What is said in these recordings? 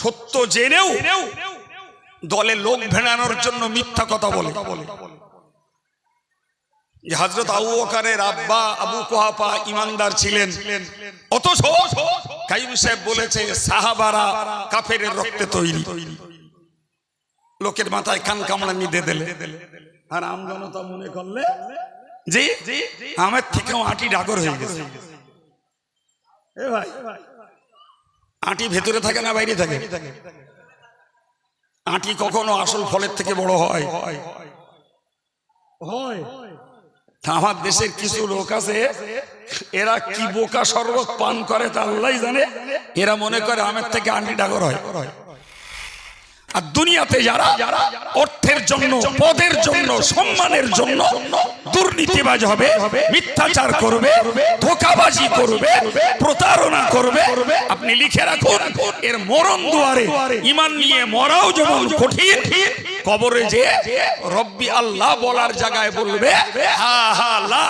সত্য জেনেও দলে লোক ভেড়ানোর জন্য মিথ্যা কথা বলে। যে হজরত আবু ওকারের আব্বা আবু কোহাপা ইমানদার ছিলেন। অথচ কাইম সাহেব বলেছে, সাহাবারা কাফের রক্তে তৈরি। লোকের মাথায় কান কামড়া নিতে দিলে। আর আমজনতা মনে করলে জি আমার থেকেও আটি ডাগর হয়ে গেছে। এ ভাই আটি ভেতরে থাকে না বাইরে থাকে? আটি কখনো আসল ফলের থেকে বড় হয়? হয়। আমার দেশের কিছু লোক আছে এরা কি বোকা শরবত পান করে তা আল্লাহ জানে। এরা মনে করে আমের থেকে আন্টি ডাগর হয়। আর দুনিয়াতে যারা যারা অর্থের জন্য, পদের জন্য, সম্মানের জন্য দুর্নীতিবাজ হবে, মিথ্যাচার করবে, ধোকাবাজি করবে, প্রতারণা করবে, আপনি লিখে রাখুন, এর মরণ দুয়ারে ইমান নিয়ে মরাও যেমন কঠিন, কবরে যে রব্বি আল্লাহ বলার জায়গায় বলবে, হা হা, লা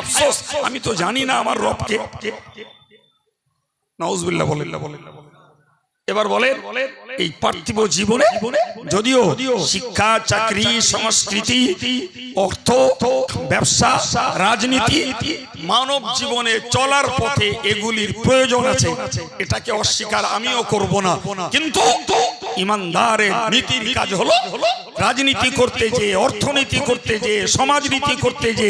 আফসোস, আমি তো জানি না আমার রবকে। নাউজুবিল্লাহ বলেন। বলেন এবার বলেন বলেন এই পার্থিব জীবনে যদিও শিক্ষা, চাকরি, সংস্কৃতি, অর্থ, ব্যবসা, রাজনীতি, মানব জীবনে চলার পথে এগুলির প্রয়োজন আছে। এটাকে অস্বীকার আমিও করব না। কিন্তু ইমানদারের নীতির কাজ হলো রাজনীতি করতে যে অর্থনীতি করতে যে সমাজনীতি করতে যে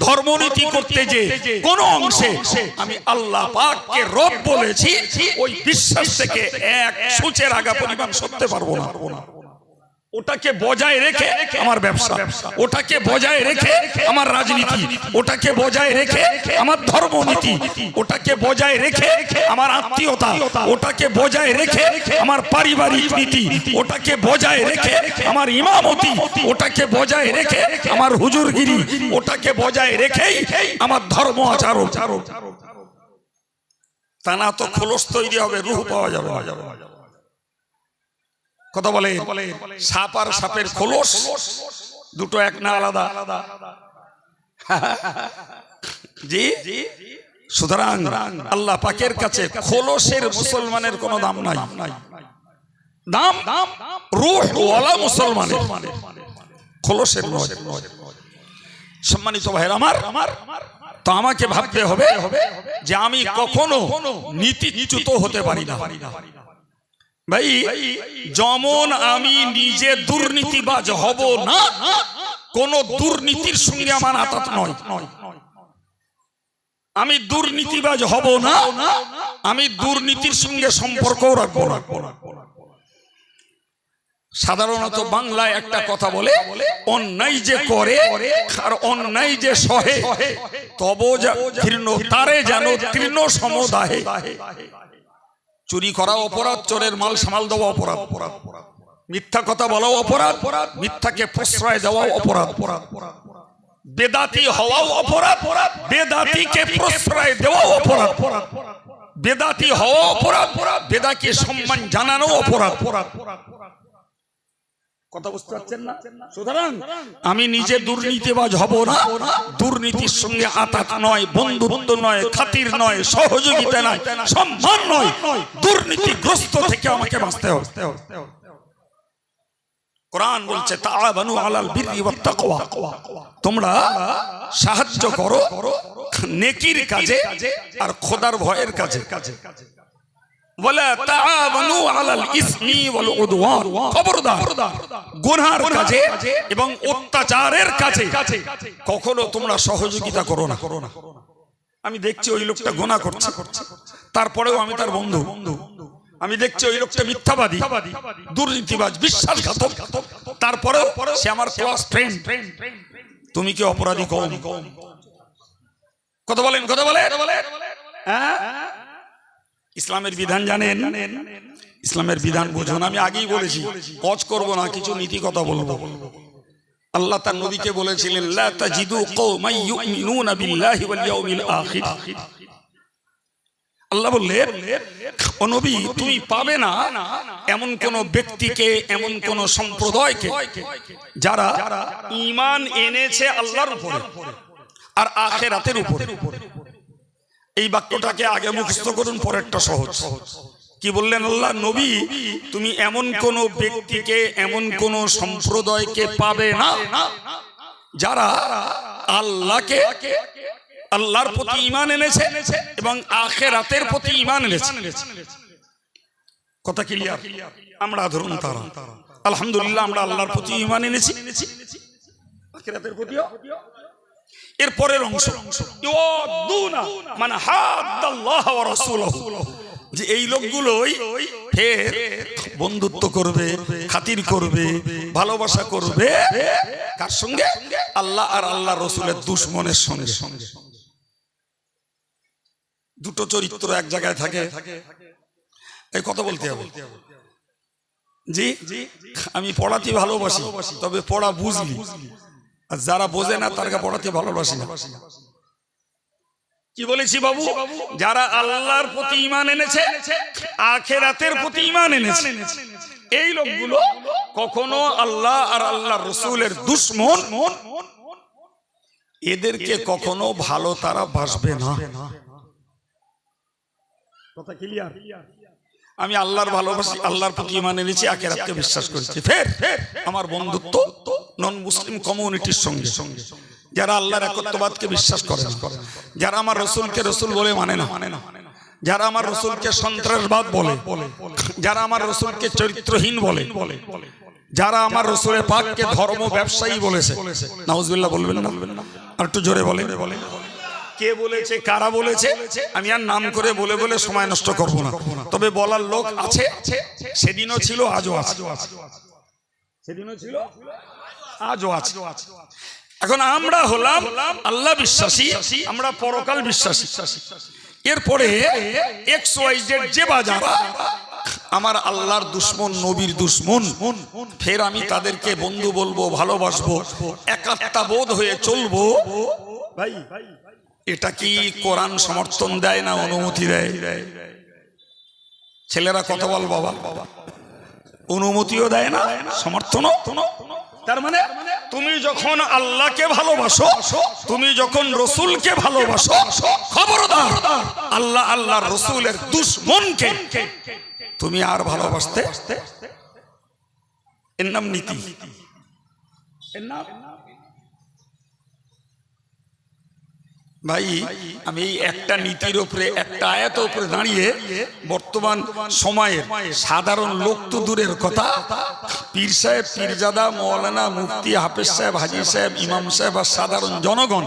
ধর্মনীতি করতে যে কোন অংশে আমি আল্লাহ পাককে রব বলেছি ওই বিশ্বাস থেকে এক সূচের আগা পরিমাণ সরতে পারব না। ওটাকে বজায় রেখে আমার ব্যবসা। ওটাকে বজায় রেখে আমার রাজনীতি। ওটাকে বজায় রেখে আমার ধর্মনীতি। ওটাকে বজায় রেখে আমার আত্মীয়তা। ওটাকে বজায় রেখে আমার পারিবারিক নীতি। ওটাকে বজায় রেখে আমার ইমামতি। ওটাকে বজায় রেখে আমার হুজুরগিরি। ওটাকে বজায় রেখেই আমার ধর্ম আচারণ। তা না তো খোলস তৈরি হবে রুহ পাওয়া যাবে। কথা বলে, সাপ আর সাপের খোলস, দুটো এক না আলাদা। আলাদা জি? সুতরাং আল্লাহ পাকের কাছে খোলসের মুসলমানের কোনো দাম নাই। দাম রুহ ওয়ালা মুসলমানের। খোলসের সম্মানিত ভাইয়ের আমার আমার, তো আমাকে ভাবতে হবে যে আমি কখনো নীতিচ্যুত হতে পারি না। ভাই, যেমন আমি নিজে দুর্নীতিবাজ হব না। কোন দুর্নীতির সঙ্গে আমার আতাত নয়। আমি দুর্নীতিবাজ হব না। আমি দুর্নীতির সঙ্গে সম্পর্কও রাখব না। সাধারণত বাংলায় একটা কথা বলে, অন্যায় যে করে, আর অন্যায় যে সহে, তব তৃণ তারে যেন তৃণ সমদাহে। চুরি করা অপরাধ, চোরের মাল সামাল দেওয়া অপরাধ। অপরাধ মিথ্যা কথা বলাও অপরাধ, মিথ্যাকে প্রশ্রয় দেওয়া অপরাধ। অপরাধ বেদাতি হওয়াও অপরাধ, বেদাতিকে প্রশ্রয় দেওয়া অপরাধ। বেদাতি হওয়া অপরাধ, বেদাকে সম্মান জানানো অপরাধ অপরাধ। কথা বুঝতে পারছেন না? সুতরাং আমি নিজে দুর্নীতিবাজ হব না। দুর্নীতির সঙ্গে আতাত নয় বন্ধুত্ব নয় খাতির নয় সহযোগিতা নয় সম্মান নয় দুর্নীতিগ্রস্ত থেকে আমাকে বাঁচতে হবে। কোরআন বলছে তাআবানু আলাল বিররি ওয়াত তাকওয়া। তোমরা সাহায্য করো নেকির কাজে আর খোদার ভয়ের কাজে। তাআবানু আলাল ইসমি ওয়াল উদওয়ান খবরদার গুনার কাজে এবং অত্যাচারের কাজে। কখনো তোমরা সহযোগিতা করো না। আমি দেখছি ওই লোকটা গোনা করছে। তারপরেও আমি তার বন্ধু। আমি দেখছি ওই লোকটা মিথ্যাবাদী দুর্নীতিবাজ বিশ্বাসঘাতক। তারপরেও সে আমার ক্লাস ফ্রেন্ড তুমি কি অপরাধী কম? কথা বলেন কথা বলে হ্যাঁ? ইসলামের বিধান জানেন? ইসলামের বিধান বুঝুন, আমি আগেই বলেছি, কচ করব না, কিছু নীতি কথা বলব। আল্লাহ তার নবীকে বলেছিলেন আল্লাহ বললেন, ও নবী, তুমি পাবে না এমন কোন ব্যক্তিকে, এমন কোন সম্প্রদায়কে যারা ঈমান এনেছে আল্লাহর উপরে আর আখেরাতের উপরে। এই বাক্যটাকে আগে মুখস্থ করুন, পরেরটা সহজ। কি বললেন আল্লাহ? নবী, তুমি এমন কোন ব্যক্তিকে, এমন কোন সম্প্রদায়কে পাবে না যারা আল্লাহকে, আল্লাহর প্রতি ইমান এনেছে এবং আখেরাতের প্রতি ইমান এনেছে। কথা ক্লিয়ার আমরা ধরুন তারা। আলহামদুলিল্লাহ, আমরা আল্লাহর প্রতি ইমান এনেছি। আখেরাতের প্রতিও? এর পরের অংশ। মান যে এই লোকগুলোই ফের বন্ধুত্ব করবে খাতির করবে ভালোবাসা করবে। কার সঙ্গে? আল্লাহ আর আল্লাহ রসুলের দুশ্মনের সঙ্গে। দুটো চরিত্র এক জায়গায় থাকে। এই কথা বলতে হবে। জি? আমি পড়াতে ভালোবাসি তবে পড়া বুঝলি। আর যারা বোঝে না তারকে পড়াতে ভালোবাসি না। কি বলেছি বাবু? যারা আল্লাহর প্রতি ইমান এনেছে আখেরাতের প্রতি ইমান এনেছে। এই লোকগুলো কখনো আল্লাহ আর আল্লাহ রসুলের দুশ্মন এদেরকে কখনো ভালো তারা বাসবে না। কথা ক্লিয়ার আমি আল্লাহর ভালোবাসি আল্লাহর প্রতি ইমান এনেছি আখেরাতকে বিশ্বাস করেছি। ফের আমার বন্ধুত্ব নন মুসলিম কমিউনিটির সঙ্গে। যারা আল্লাহর একত্ববাদকে বিশ্বাস করে যারা আমার রসুলকে রসুল বলে মানে না। মানে না যারা আমার রসুলকে সন্ত্রাসবাদ বলে। যারা আমার রসুলকে চরিত্রহীন বলে। যারা আমার রসুলের পাককে ধর্ম ব্যবসায়ী বলেছে। নাউজুল্লাহ বলবেন না। আর একটু জোরে বলে বলে কে বলেছে, কারা বলেছে, আমি আর নাম করে বলে বলে সময় নষ্ট করব না। তবে বলার লোক আছে। সেদিনও ছিল, আজও আছে। সেদিনও ছিল। আজও আছে। এখন আমরা হলাম আল্লাহ বিশ্বাসী আমরা পরকাল বিশ্বাসী। এরপরে এক্স ওয়াই জেড যে বাজার আমার আল্লাহর দুশ্মন নবীর দুশ্মন ফের আমি তাদেরকে বন্ধু বলব ভালোবাসবো একাত্তা বোধ হয়ে চলবো। ভাই এটা কি কোরআন সমর্থন দেয় না অনুমতি দেয়? ছেলেরা কত বল বাবা বাবা। অনুমতিও দেয় না সমর্থনও? তার মানে তুমি যখন আল্লাহকে ভালোবাসো তুমি যখন রসুলকে ভালোবাসো খবরদার আল্লাহ আল্লাহ রসুলের দুশ্মনকে তুমি আর ভালোবাসতে এর নাম নীতি। এর নাম ভাই, আমি এই একটা নীতির উপরে, একটা আয়াত উপরে দাঁড়িয়ে বর্তমান সময়ের সাধারণ লোক তো দূরের কথা। পীর সাহেব, পীরজাদা, মৌলানা মুফতি, হাফেজ সাহেব হাজি সাহেব, ইমাম সাহেব আর সাধারণ জনগণ,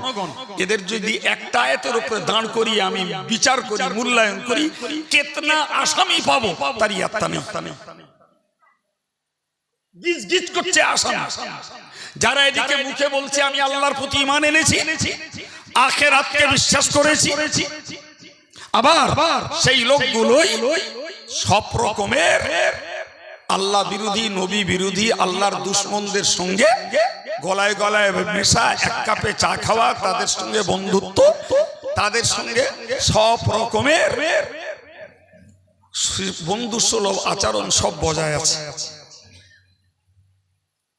এদের যদি একটা আয়াতের উপরে দাঁড় করি আমি বিচার করি, মূল্যায়ন করি, কেতনা আসামি পাবো, তারই আত্মা নেই। যারা এদিকে মুখে বলছে, আমি আল্লাহর প্রতি ইমান এনেছি আখেরাতকে বিশ্বাস করেছি। আবার সেই লোকগুলোই সব রকমের আল্লাহ বিরোধী, নবী বিরোধী, আল্লাহর দুশ্মনদের সঙ্গে গলায় গলায় মেশা এক কাপে চা খাওয়া, তাদের সঙ্গে বন্ধুত্ব, তাদের সঙ্গে সব রকমের বন্ধু সুলভ আচরণ সব বজায় আছে।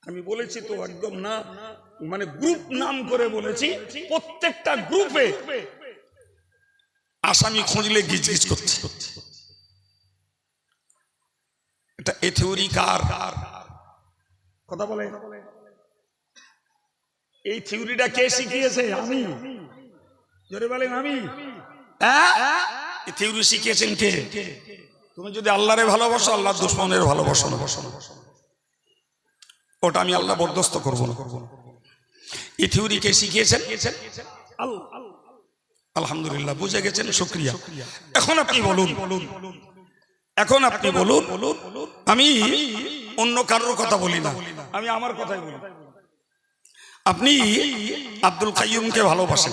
আমি বলেছি তো একদম না। মানে গ্রুপ নাম করে বলেছি, প্রত্যেকটা গ্রুপে আসামি খুঁজলে গিজ গিজ করছে। এটা এ থিওরি কার? কথা বলে। এই থিওরিটা কে শিখিয়েছে? আমি। জোরে বলেন, আমি। থিওরি শিখিয়েছেন কে? তুমি যদি আল্লাহরে ভালোবাসো আল্লাহ দুশ্মনের ভালোবাসো না। ওটা আমি আল্লাহ বরদস্ত করব না। এই থিওরি কে শিখিয়েছেন? আলহামদুলিল্লাহ বুঝে গেছেন শুক্রিয়া। এখন আপনি বলুন এখন আপনি বলুন আমি অন্য কারোর কথা বলি না। আমি আমার কথাই বলি। আপনি আব্দুল কাইয়ুমকে ভালোবাসেন।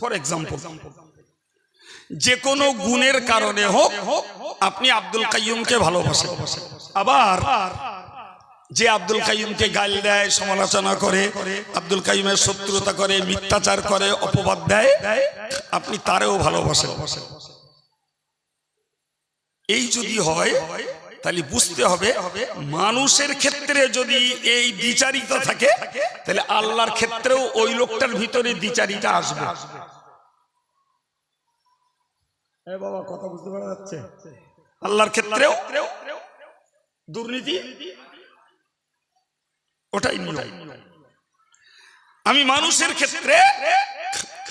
ফর এক্সাম্পল যে কোনো গুণের কারণে হোক আপনি আব্দুল কাইয়ুমকে ভালোবাসেন। আবার যে আব্দুল কাইমকে গাল দেয় সমালোচনা করে আব্দুল কাইমের শত্রুতা করে মিথ্যাচার করে অপবাদ দেয় আপনি তারেও ভালোবাসেন। এই যদি হয় তাহলে বুঝতে হবে মানুষের ক্ষেত্রে যদি এই দ্বিচারিতা থাকে তাহলে আল্লাহর ক্ষেত্রেও ওই লোকটার ভিতরে দ্বিচারিতা আসবে। বাবা কথা বুঝতে পারা যাচ্ছে? আল্লাহর ক্ষেত্রেও দুর্নীতি ওটাই নিয়ম। আমি মানুষের ক্ষেত্রে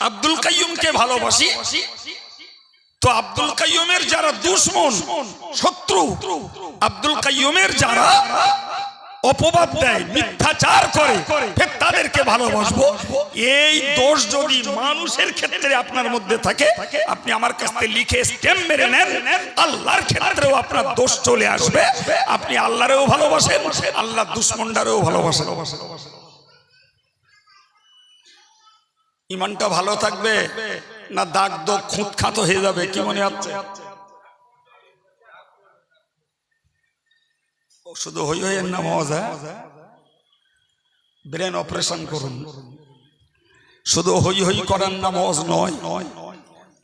আব্দুল কাইয়ুমকে ভালোবাসি তো আব্দুল কাইয়ুমের যারা দুশ্মন, শত্রু, আব্দুল কাইয়ুমের যারা অপবাদ দেয় মিথ্যাচার করে। ফের তাদেরকে ভালোবাসবো। এই দোষ যদি মানুষের ক্ষেত্রে আপনার মধ্যে থাকে আপনি আমার কাছ থেকে লিখে স্টেম মেরে নেন। আল্লাহর ক্ষেত্রেও আপনার দোষ চলে আসবে। আপনি আল্লাহরেও ভালোবাসেন আল্লাহ দুশ্মনটারেও ভালোবাসেন। ইমানটা ভালো থাকবে না দাগ দোগ খুঁত খাতো হয়ে যাবে কি মনে হচ্ছে? শুধু হই হইয়ের নাম ব্রেন অপারেশন করুন। শুধু হই হই করার নাম অজ নয়,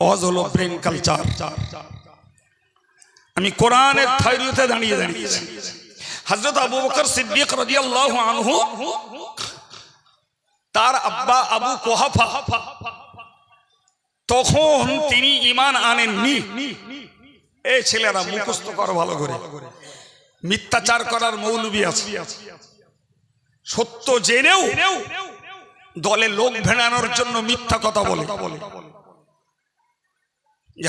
অজ হলো ব্রেন কালচার। আমি কোরআনের থাইরিতে দাঁড়িয়ে দাঁড়িয়েছি। হজরত আবু বকর সিদ্দিক রাদিয়াল্লাহু আনহু, তার আব্বা আবু কোহাফা, তখন তিনি ইমান আনেননি। এই ছেলেরা মুখস্থ করো ভালো করে। মিথ্যাচার করার মৌলবি আছে। সত্য জেনেও দলে লোক ভেড়ানোর জন্য মিথ্যা কথা বলে।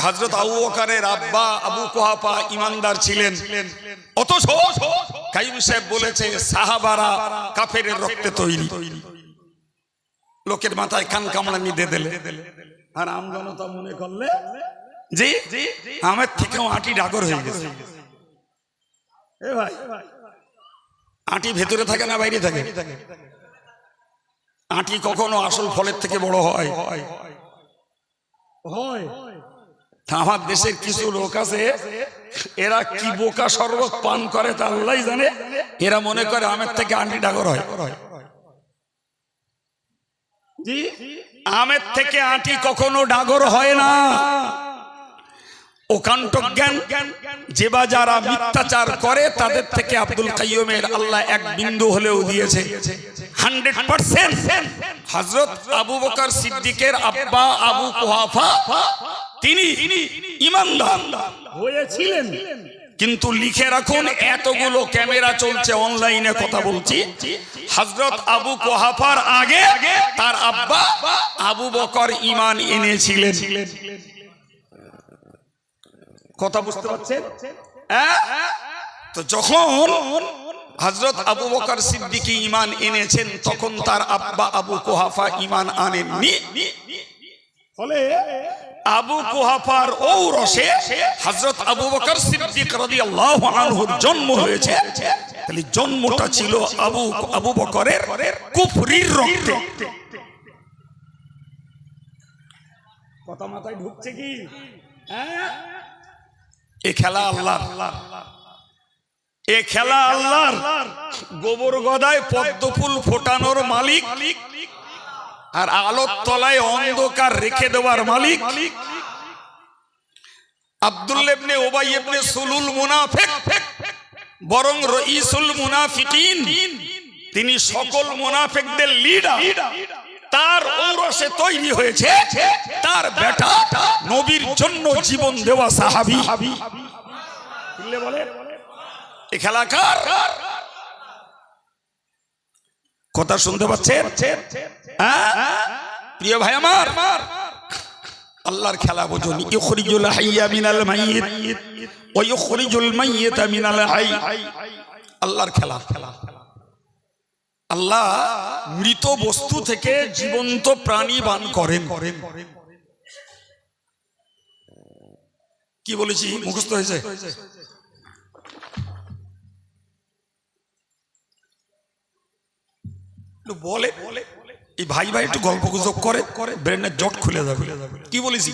হজরত আবু বকরের আব্বা আবু কোহাফা ইমানদার ছিলেন। অথচ কাইম সাহেব বলেছে, সাহাবারা কাফের রক্তে তৈরি। লোকের মাথায় কান কামড়ানি দিয়ে দিলে। আর আমজনতা মনে করলে জি আমার থেকেও আটি ডাগর হয়ে গেছে। এ ভাই আটি ভেতরে থাকে না বাইরে থাকে? আটি কখনো আসল ফলের থেকে বড় হয়? হয়। আমার দেশের কিছু লোক আছে এরা কি বোকা শরবত পান করে তা আল্লাহ জানে। এরা মনে করে আমের থেকে আন্টি ডাগর হয়। আমের থেকে আটি কখনো ডাগর হয় না। ওকান্ত জ্ঞান যে বা যারা মিথ্যাচার করে তাদের থেকে আব্দুল কাইয়ুমের আল্লাহ এক বিন্দু হলেও দিয়েছে। Hundred percent. হজরত আবু বকর সিদ্দিকের আব্বা আবু কুহাফা তিনি ইমানদার। হয়েছিলেন। কিন্তু লিখে রাখুন এতগুলো ক্যামেরা চলছে অনলাইনে কথা বলছি। হজরত আবু কোহাফার আগে তার আব্বা আবু বকর ইমান এনেছিলেন। কথা বুঝতে পারছেন? হ্যাঁ? তো যখন হজরত আবু বকর সিদ্দিকী ইমান এনেছেন, তখন তার আব্বা আবু কোহাফা ইমান আনেননি। ফলে আবু কুহাফার ঔরসে হযরত আবু বকর সিদ্দিক রাদিয়াল্লাহু আনহুর জন্ম হয়েছে। তাহলে জন্মটা ছিল আবু আবু বকরের কুফরির রক্তে। কথা মাথায় ঢুকছে কি? হ্যাঁ? এ খেলা আল্লাহর। এ খেলা আল্লাহর। গোবর গদায় পদ্মফুল ফোটানোর মালিক। আর আলোর তলায় অন্ধকার রেখে দেওয়ার মালিক। সুলুল মুনাফিক। বরং তিনি সকল মুনাফিকদের লিডার তার ঔরসে তৈরি হয়েছে তার বেটা নবীর জন্য জীবন দেওয়া সাহাবী। বলে? এ খেলা কার? কথা শুনতে পাচ্ছেন? হ্যাঁ? প্রিয় ভাই আমার আল্লাহর খেলা বোঝুন। ইখরিজুল হাইয়া মিনাল মাইয়িত ওয়া ইখরিজুল মাইয়িতা মিনাল হাই। আল্লাহর খেলা খেলা। আল্লাহ মৃত বস্তু থেকে জীবন্ত প্রাণী বান করেন। কি বলেছি? মুখস্থ হয়েছে? বলে। এই ভাই ভাই একটু গল্প গুজব করে, ব্রেনের জট খুলে যাবে। কি বলেছি?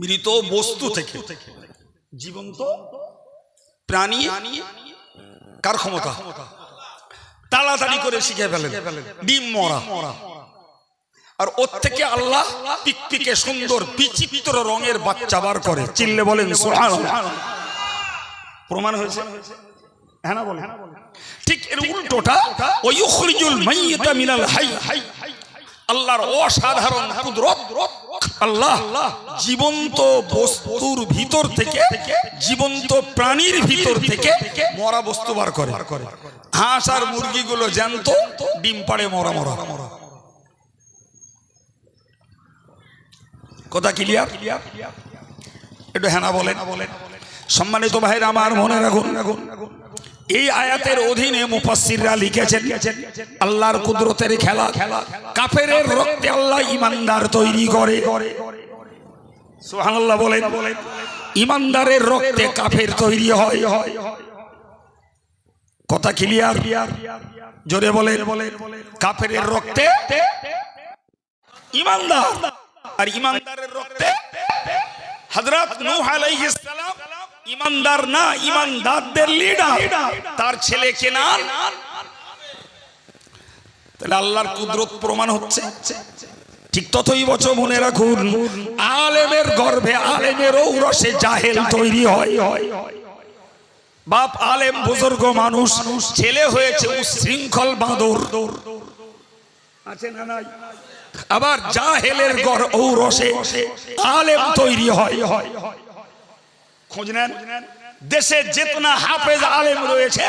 মৃত বস্তু থেকে জীবন্ত প্রাণী কার ক্ষমতা? তাড়াতাড়ি করে শিখে ফেলেন। ডিম মরা। আর ওর থেকে আল্লাহ পিকপিকে সুন্দর, বিচিত্র রঙের বাচ্চা বার করে। চিল্লে বলেন প্রমাণ হয়েছে? হ্যাঁ না বলেন? ঠিক এর উল্টোটা ওই মিনাল হাই। আল্লাহর অসাধারণ কুদরত। আল্লাহ, জীবন্ত বস্তুর ভিতর থেকে, জীবন্ত প্রাণীর ভিতর থেকে মরা বস্তু বার করে। হাঁস আর মুরগিগুলো জ্যান্ত, ডিম পাড়ে মরা মরা। কথা ক্লিয়ার একটু হ্যাঁ বলেন। সম্মানিত ভাইরা আমার মনে রাখুন এই আয়াতের অধীনে মুফাসসিররা লিখেছেন, আল্লাহর কুদরতের খেলা, কাফেরের রক্তে আল্লাহ ইমানদার তৈরি করে। সুবহানাল্লাহ বলেন, ইমানদারের রক্তে কাফের তৈরি হয়। কথা ক্লিয়ার জোরে বলেন, কাফেরের রক্তে ইমানদার। আর ইমানদারের রক্তে হযরত নূহ আলাইহিস সালাম ইমানদার না, ইমানদারদের লিডার তার ছেলে কেনান তাহলে আল্লাহর কুদরত প্রমাণ হচ্ছে। ঠিক ততই বছর মনে রাখুন, আলেমের গর্ভে আলেমের ঔরসে জাহেল তৈরি হয়। বাপ আলেম, বুজুর্গ মানুষ, ছেলে হয়েছে উশৃঙ্খল বাঁদর। আছে না নাই? আবার জাহেলের গর ঔরসে আলেম তৈরি হয় হয়। খোঁজ নেন দেশে যেতনা হাফেজ আলেম রয়েছে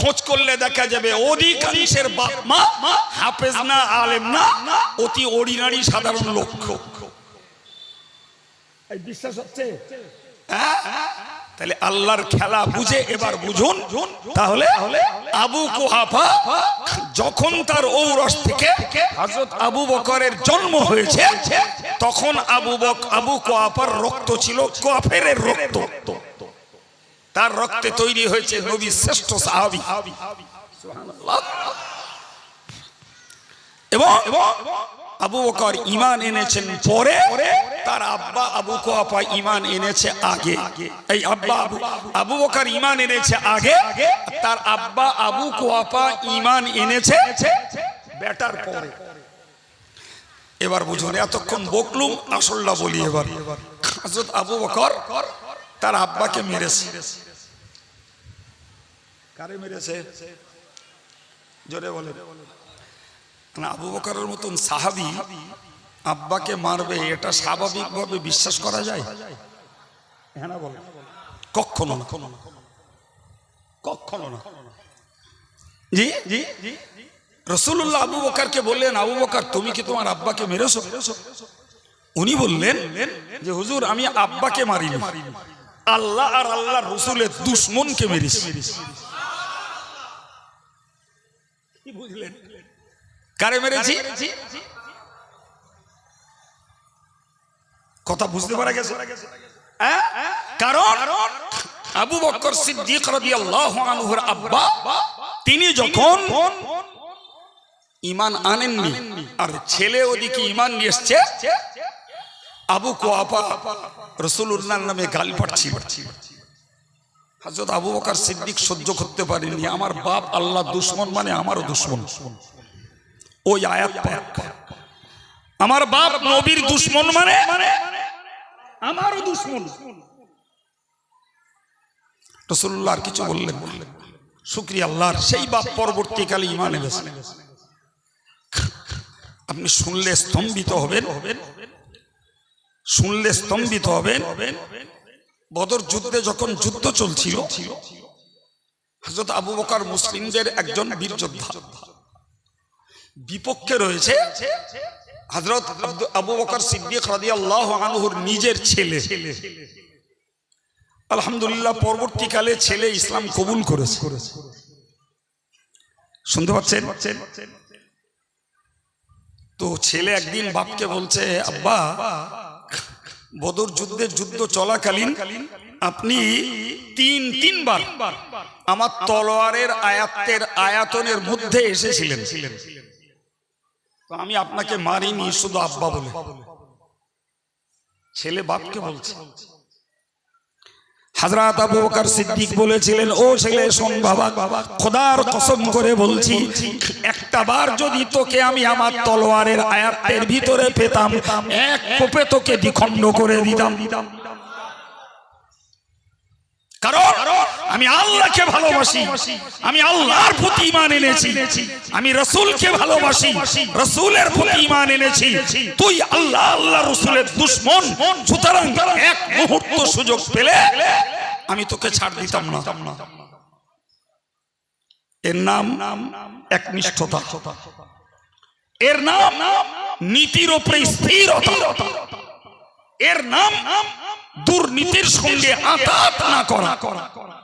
খোঁজ করলে দেখা যাবে অধিকাংশের বাপ মা হাফেজ না আলেম না অতি অর্ডিনারি সাধারণ লোক। এই বিশ্বাস হচ্ছে? হ্যাঁ? তাহলে আল্লাহর খেলা বুঝে এবার বুঝুন তাহলে আবু কুহাফা যখন তার ঔরস থেকে হযরত আবু বকরের জন্ম হয়েছে তখন আবু বক, আবু কুহাফার রক্ত ছিল কাফেরের রক্ত। তার রক্তে তৈরি হয়েছে নবী শ্রেষ্ঠ সাহাবী। এবং আবু বকর ইমান এনেছেন পরে তার আব্বা আবু কোয়াপা ইমান এনেছে আগে। এই আব্বা আবু আবু বকর ইমান এনেছে আগে, তার আব্বা আবু কোয়াপা ইমান এনেছে বেটার পরে। এবার বুঝুন, এতক্ষণ বকলুম, আসলটা বলি এবার। হযরত আবু বকর তার আব্বাকে মেরেছে। কারে মেরেছে? জোরে বলে আবু বকরের মতন সাহাবি আব্বাকে মারবে, এটা স্বাভাবিকভাবে বিশ্বাস করা যায়? হ্যাঁ না কখনো না। কখনো না। জি জি? জি? রসুল্লাহ আবু বকারকে বললেন, আবু বকার, তুমি কি তোমার আব্বাকে মেরেছো? উনি বললেন যে, হুজুর, আমি আব্বাকে মারিনি। আল্লাহ আর আল্লাহ রসুলের দুশ্মনকে মেরেছি। বুঝলেন? কারে মেরেছি? কথা বুঝতে পারা গেছে? হ্যাঁ? কারণ আবু বকর সিদ্দিক রাদিয়াল্লাহু আনহুর আব্বা, তিনি যখন ইমান আনেননি। আর ছেলে ওদিকে ইমান নিয়ে এসছে। আবু কোয়াপা উল্লাহ নামে গাল পাচ্ছিল হাজরত আবু বকর সিদ্দিক সহ্য করতে পারেনি আমার বাপ আল্লাহ দুশ্মন মানে আমারও দুশ্মন। ওই আয়াত আমার বাপ নবীর দুশ্মন মানে আমারও দুশ্মন। রসুল্লাহ কিছু বললেন বললেন শুক্রিয়া আল্লাহর। সেই বাপ পরবর্তীকালে ইমান এনেছে। আপনি শুনলে স্তম্ভিত হবেন। শুনলে স্তম্ভিত হবেন। বদর যুদ্ধে যখন যুদ্ধ চলছিল হজরত আবু বকর মুসলিমদের একজন বীর যোদ্ধা বিপক্ষে রয়েছে হজরত আবু বকর সিদ্দিক আনহুর নিজের ছেলে। আলহামদুলিল্লাহ, পরবর্তীকালে ছেলে ইসলাম কবুল করেছে। শুনতে পাচ্ছেন? তো ছেলে একদিন বাপকে বলছে, আব্বা, বদর যুদ্ধের যুদ্ধ চলাকালীন আপনি তিন, তিনবার আমার তলোয়ারের আয়াতের আয়াতনের মধ্যে এসেছিলেন। তো আমি আপনাকে মারিনি, শুধু আব্বা বলে। ছেলে বাপকে বলছে। হাজরাত আবু বকর সিদ্দিক বলেছিলেন, ও ছেলে, শোন বাবা, খোদার কসম করে বলছি, একটা বার যদি তোকে আমি আমার তলোয়ারের আয়াতের ভিতরে পেতাম, এক কোপে তোকে দ্বিখণ্ড করে দিতাম। কারণ আমি আল্লাহকে ভালোবাসি। আমি আল্লাহর প্রতি ইমান এনেছি। আমি রসুলকে ভালোবাসি। রসুলের প্রতি ইমান এনেছি। তুই আল্লাহ আল্লাহ রসুলের দুশ্মন। সুতরাং এক মুহূর্ত সুযোগ পেলে আমি তোকে ছাড় দিতাম না। এর নাম একনিষ্ঠতা এর নাম নীতির ওপরে স্থিরতা। এর নাম নাম দুর্নীতির সঙ্গে আতাত না করা।